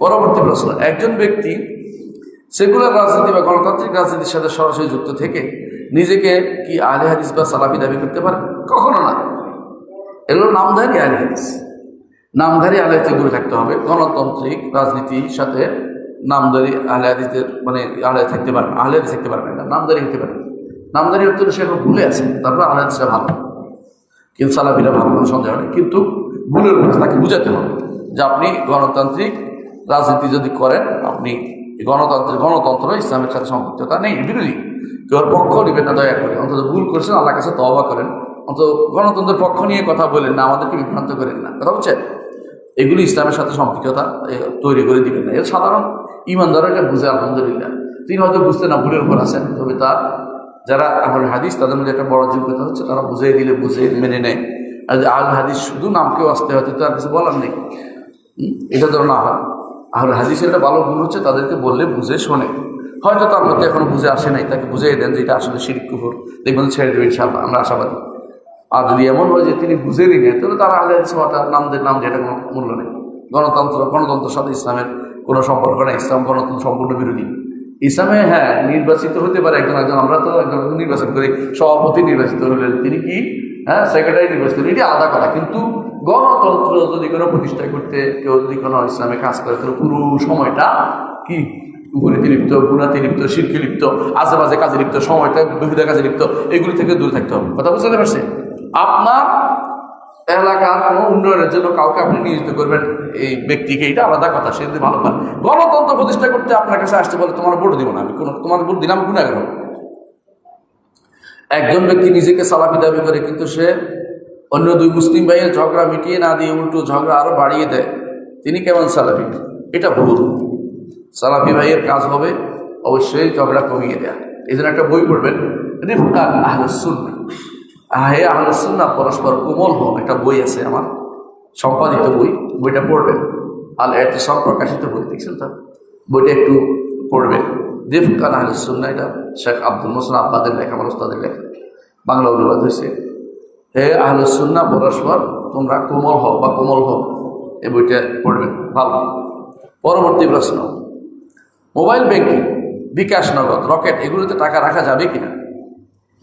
পরবর্তী প্রশ্ন, একজন ব্যক্তি সেকুলার রাজনীতি বা গণতান্ত্রিক রাজনীতির সাথে সরাসরি যুক্ত থেকে নিজেকে কি আলে হাদিস বা সালাফি দাবি করতে পারে? কখনো না। এগুলো নামধারী আলে হাদিস। নামধারী আলে হাদিস দূরে থাকতে হবে। গণতান্ত্রিক রাজনীতির সাথে নামধারী আলে হাদিসের মানে আলে থাকতে পারবে আলে হাদিস থাকতে পারবে না। নামধারী হতে পারবে নামধারী হতে সে এখন ভুলে আছে। তারপরে আলে হাদিসটা ভালো। কিন্তু সালাফিরা ভালো, কোনো সন্দেহ নেই। কিন্তু ভুলের উপর তাকে বুঝাতে হবে যে আপনি গণতান্ত্রিক রাজনীতি যদি করেন, আপনি গণতন্ত্রের, গণতন্ত্র, ইসলামের সাথে সম্পৃক্ততা নেই, বিরোধী। কেউ পক্ষ নেবেন না, দয়া করে। অন্তত ভুল করছেন আল্লাহ কাছে তবা করেন। অন্তত গণতন্ত্রের পক্ষ নিয়ে কথা বলেন না, আমাদেরকে বিভ্রান্ত করেন না। কথা বুঝছেন এগুলি ইসলামের সাথে সম্পৃক্ততা তৈরি করে দিবেন না। এর সাধারণ ইমানদাররা এটা বুঝে, আলহামদুলিল্লাহ। তিনি হয়তো বুঝতে না, ভুলের উপর আছেন। তবে তার, যারা আহল হাদিস, তাদের মধ্যে একটা বড় যোগ্যতা হচ্ছে, তারা বুঝিয়ে দিলে বুঝে মেনে নেয়। আর আল হাদিস শুধু নামকেও আসতে হয়তো তার কিছু বলার নেই। এটা যেন না হয়। আহল হাদিসের একটা ভালো গুণ হচ্ছে, তাদেরকে বললে বুঝে শোনে। হয়তো তার মধ্যে এখনও বুঝে আসে নাই, তাকে বুঝিয়ে দেন যে এটা আসলে শিরিক কুফুর। দেখবেন ছেড়ে দেবেন আমরা আশাবাদী। আর যদি এমন হয় যে তিনি বুঝে নিলেন তাহলে তারা আহলে হাদিস নামদের নাম যেটা কোনো মূল্য নেই। গণতন্ত্র, গণতন্ত্রের সাথে ইসলামের কোনো সম্পর্ক নেই, ইসলাম গণতন্ত্র সম্পূর্ণ বিরোধী। ইসলামে হ্যাঁ নির্বাচিত হতে পারে একজন একজন, আমরা তো একজন নির্বাচন করি, সভাপতি নির্বাচিত হলেন তিনি কি হ্যাঁ সেক্রেটারি নির্বাচিত এটি আলাদা কথা। কিন্তু গণতন্ত্র যদি কোনো প্রতিষ্ঠা করতে কেউ যদি কোনো ইসলামে কাজ করে, তাহলে পুরো সময়টা কি? উপনীতি লিপ্ত, গুণাতি লিপ্ত, শিরকে লিপ্ত আশেপাশে কাজে লিপ্ত সময়টা বিভিন্ন কাজে লিপ্ত, এগুলি থেকে দূরে থাকতে হবে। কথা বুঝতে পারছে আপনার এলাকার কোনো উন্নয়নের জন্য কাউকে আপনি নিয়োজিত করবেন, এই ব্যক্তিকে এটা আলাদা কথা, সে যদি ভালো পান গণতন্ত্র প্রতিষ্ঠা করতে আপনার কাছে আসতে বলে, তোমার ভোট দিব না, আমি কোনো, তোমার ভোট দিলাম গুণাগার একজন ব্যক্তি নিজেকে সালাফি দাবি করে, কিন্তু সে অন্য দুই মুসলিম ভাইয়ের ঝগড়া মিটিয়ে না দিয়ে উল্টো ঝগড়া আরও বাড়িয়ে দেয়। তিনি কেমন সালাফি? এটা ভুল। সালাফি ভাইয়ের কাজ হবে অবশ্যই ঝগড়া কমিয়ে দেয়া। এই জন্য একটা বই পড়বেন, রিফকান আহলুসুন্না হে আহলুসুন্না পরস্পর কোমল হন, একটা বই আছে আমার, সম্পাদিত বই, বইটা পড়বেন। আল এতে সব প্রকাশিত বই, দেখছেন তো? বইটা একটু পড়বেন। রিফকান আহলুসুন্না এটা শেখ আব্দুল মোসন আব্বাদের লেখা, আমার ওস্তাদের লেখা। বাংলা অনুবাদ হয়েছে। হে আহলুসুন্না পরস্পর তোমরা কোমল হও বা কোমল হও, এই বইটা পড়বেন। ভালো। পরবর্তী প্রশ্ন। মোবাইল ব্যাংকিং, বিকাশ নগদ, রকেট, এগুলোতে টাকা রাখা যাবে কিনা?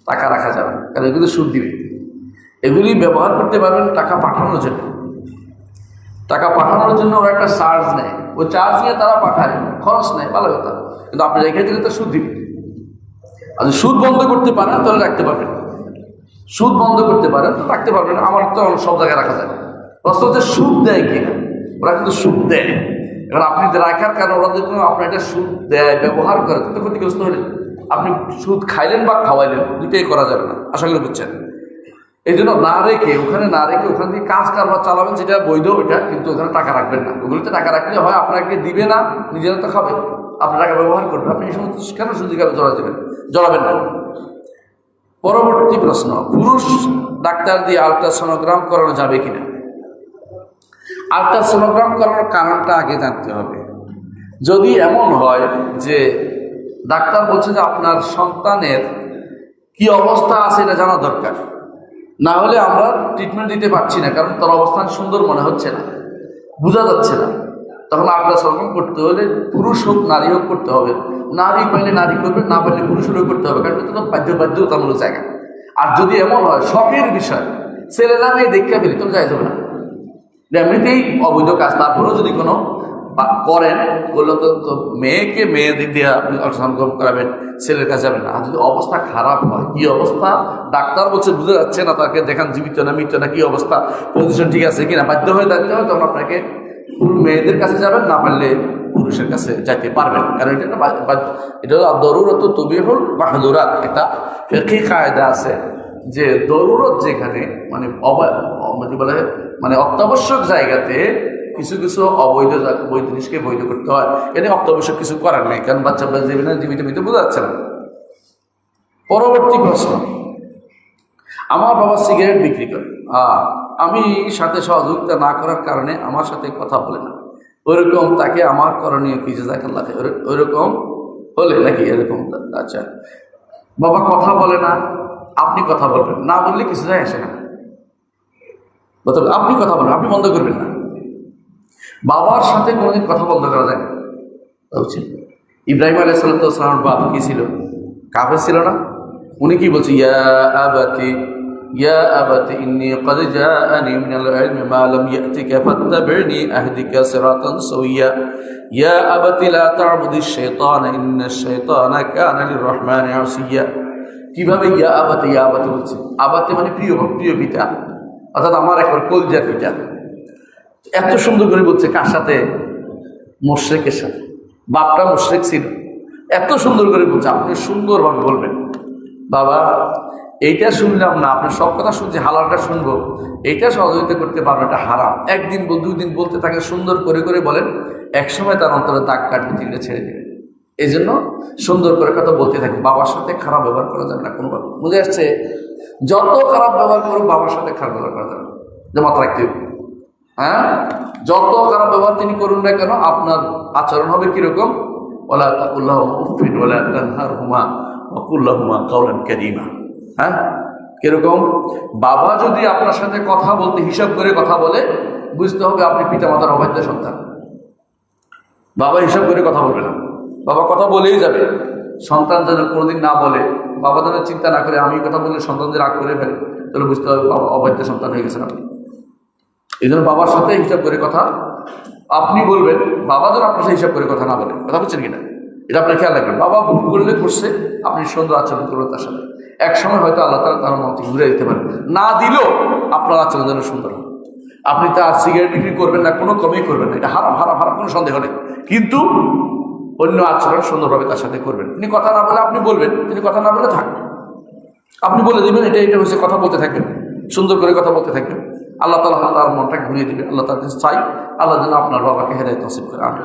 টাকা রাখা যাবে না, কারণ এগুলো সুদ দিবে। এগুলি ব্যবহার করতে পারবেন টাকা পাঠানোর জন্য। টাকা পাঠানোর জন্য ওরা একটা চার্জ নেয়। ওই চার্জ নিয়ে তারা পাঠায়। খরচ নেয় ভালো কথা। কিন্তু আপনি রেখে দিলে তো সুদ দিবে। আর সুদ বন্ধ করতে পারেন তাহলে রাখতে পারবেন। সুদ বন্ধ করতে পারেন তো রাখতে পারবেন। আমার তো সব জায়গায় রাখা যায়। প্রশ্ন হচ্ছে, সুদ দেয় কিনা? ওরা কিন্তু সুদ দেয়। এবার আপনি রাখার কারণে ওরা যদি আপনার এটা সুদ দেয়, ব্যবহার করে, তো ক্ষতিগ্রস্ত হলেন। আপনি সুদ খাইলেন বা খাওয়াইলেন, দুইটাই করা যাবে না। আশা করি বুঝছেন। এই জন্য না রেখে, ওখানে না রেখে ওখান থেকে কাজ কারবার চালাবেন, যেটা বৈধ ওইটা, কিন্তু ওখানে টাকা রাখবেন না। ওগুলোতে টাকা রাখলে হয় আপনাকে দিবে না, নিজেরা তো খাবে আপনার টাকা ব্যবহার করবেন, আপনি এই সমস্ত কেন সুযোগ জড়া দেবেন জড়াবেন না। পরবর্তী প্রশ্ন, পুরুষ ডাক্তার দিয়ে আলট্রাসোনোগ্রাম করানো যাবে কিনা? আলট্রাসোনোগ্রাম করানোর কারণটা আগে জানতে হবে। যদি এমন হয় যে ডাক্তার বলছে যে আপনার সন্তানের কি অবস্থা আছে এটা জানা দরকার। না হলে আমরা ট্রিটমেন্ট দিতে পারছি না, কারণ তার অবস্থান সুন্দর মনে হচ্ছে না, বোঝা যাচ্ছে না। তখন আলট্রাসাউন্ড করতে হলে পুরুষ হোক, নারী হোক করতে হবে। নারী পাইলে নারী করবে, না পাইলে পুরুষ হলেও করতে হবে, কারণ এটা তো বাধ্য বাধ্যতামূলক জায়গা। আর যদি এমন হয়, শখের বিষয়, ছেলেরা মেয়ে দেখতে ফেলি তো যাই যাবে না। এমনিতেই অবৈধ কাজ, তারপরেও যদি কোনো করেন বলল তো মেয়েকে মেয়ে দিয়ে আপনি আলট্রাসাউন্ড করাবেন, ছেলের কাছে যাবেন আর যদি অবস্থা খারাপ হয়, কি অবস্থা? ডাক্তার বলছে বুঝতে যাচ্ছে না তাকে, দেখান জীবিত না মৃত না কি অবস্থা পজিশন ঠিক আছে কিনা? বাধ্য হয়ে থাকতে হয় তখন আপনাকে মেয়েদের কাছে যাবেন, না পারলে পুরুষের কাছে যাইতে পারবেন। কারণ এটা এটা দরুরত তবি হল মাহদুরাত। এটা ফেকি কায়দা আছে যে দরুরত যেখানে মানে মানে বলে? মানে অত্যাবশ্যক জায়গাতে কিছু কিছু অবৈধ বৈধ জিনিসকে বৈধ করতে হয়। এখানে অত্যাবশ্যক কিছু করার নেই, কারণ বাচ্চা বাচ্চা জীবনে জীবিত মৃত বোঝা যাচ্ছে না। পরবর্তী প্রশ্ন। আমার বাবা সিগারেট বিক্রি করে। আমি সাথে সহযোগিতা না করার কারণে আমার সাথে কথা বলে না। ওইরকম তাকে আমার করণীয় কি যে জাকাল্লা ওইরকম হলে নাকি এরকম আচ্ছা। বাবা কথা বলে না, আপনি কথা বলবেন। না বললে কিছু যায় আসে না। আপনি কথা বলেন আপনি বন্ধ করবেন না। বাবার সাথে কোনোদিন কথা বলতে করা যায় না তা উচিত ইব্রাহিম আলাইসালামের বাপ কি ছিল কাফের ছিল না উনি কি বলছে ইয়া আবাতি ইয়া আবাতি ইন্নি قد جاءني من العلم ما لم يأتك فاتبعني أهدك صراطا سويا يا أبت لا تعبد الشيطان إن الشيطان كان للرحمن عصيا কিভাবে ইয়া আবাতে ইয়া আবাতে বলছে আবাতে মানে প্রিয় প্রিয় পিতা অর্থাৎ আমার একবার কলজার পিতা এত সুন্দর করে বলছে, কার সাথে? মোশ্রেকের সাথে। বাপটা মোশ্রেক ছিল। এত সুন্দর করে বলছে, আপনি সুন্দরভাবে বলবেন। বাবা, এইটা শুনলাম না আপনি সব কথা শুনছি, হালালটা শুনব। এইটা সহযোগিতা করতে পারবেন এটা হারাম। একদিন দুই দিন বলতে থাকে, সুন্দর করে করে বলেন, একসময় তার অন্তরে দাগ কাটবে, তিনটে ছেড়ে দেবেন এই জন্য সুন্দর করে কথা বলতে থাকে। বাবার সাথে খারাপ ব্যবহার করা যাবে না কোনোভাবে বুঝে আসছে? যত খারাপ ব্যবহার করো বাবার সাথে খারাপ ব্যবহার করা যাবে জমাত রাখতে হবে। হ্যাঁ? যত খারাপ ব্যবহার তিনি করুন না কেন, আপনার আচরণ হবে কীরকম? ওলা তাকুল্লাহ উফিন ওলা তানহার হুমা ওকুল্লাহ হুমা কাউলান কারিমা। হ্যাঁ? কীরকম? বাবা যদি আপনার সাথে কথা বলতে, হিসাব করে কথা বলে, বুঝতে হবে আপনি পিতামাতার অবাধ্য সন্তান। বাবা হিসাব করে কথা বলবে না। বাবা কথা বলেই যাবে। সন্তান যেন কোনোদিন না বলে, বাবা যেন চিন্তা না করে, আমি কথা বললে সন্তানদের রাগ করে ফেলে, তাহলে বুঝতে হবে বাবা অবাধ্য সন্তান হয়ে গেছেন আপনি। এই জন্য বাবার সাথে হিসাব করে কথা, আপনি বলবেন, বাবা যেন আপনার সাথে হিসাব করে কথা না বলে। কথা বলছেন কিনা? এটা আপনার খেয়াল রাখবেন। বাবা ভুল করলে করছে, আপনি সুন্দর আচরণ করবেন তার সাথে। এক সময় হয়তো আল্লাহ তালা তার মন থেকে ঘুরে দিতে পারেন। না দিলেও আপনার আচরণ যেন সুন্দর হবে আপনি তার সিগারেট বিক্রি করবেন না, কোনো কমই করবেন না। এটা হারাম হারাম হারাম, কোনো সন্দেহ নেই। কিন্তু অন্য আচরণ সুন্দরভাবে তার সাথে করবেন। তিনি কথা না বলে আপনি বলবেন, তিনি কথা না বলে থাকবেন। আপনি বলে দেবেন এটা এটা হচ্ছে কথা বলতে থাকবেন। সুন্দর করে কথা বলতে থাকবেন। আল্লাহ তালা তার মনটা ঘুরিয়ে দেবে। আল্লাহ তাদের চাই, আল্লাহ যেন আপনার বাবাকে হেরাই নসিব করে। আনবে